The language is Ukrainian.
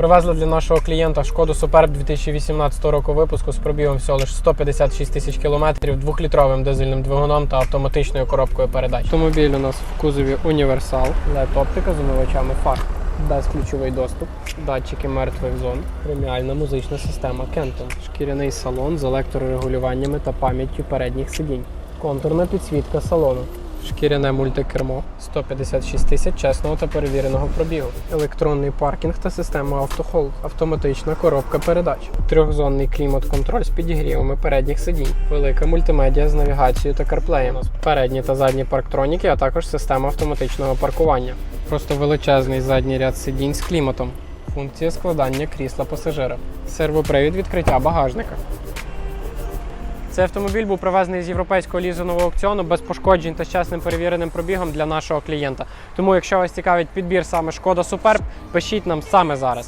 Привезли для нашого клієнта шкоду Superb 2018 року випуску з пробігом всього лише 156 тисяч кілометрів, двохлітровим дизельним двигуном та автоматичною коробкою передач. Автомобіль у нас в кузові універсал, led оптика з умивачами фар. Безключовий доступ, датчики мертвих зон, преміальна музична система Kenton, шкіряний салон з електрорегулюваннями та пам'яттю передніх сидінь, контурна підсвітка салону, шкіряне мультикермо, 156 тисяч чесного та перевіреного пробігу, електронний паркінг та система автохолд, автоматична коробка передач, трьохзонний клімат-контроль з підігрівами передніх сидінь, велика мультимедіа з навігацією та карплеєм, передні та задні парктроніки, а також система автоматичного паркування. Просто величезний задній ряд сидінь з кліматом, функція складання крісла пасажира, сервопривід відкриття багажника. Цей автомобіль був привезений з європейського лізонового аукціону без пошкоджень та з чесним перевіреним пробігом для нашого клієнта. Тому, якщо вас цікавить підбір саме шкода Суперб, пишіть нам саме зараз.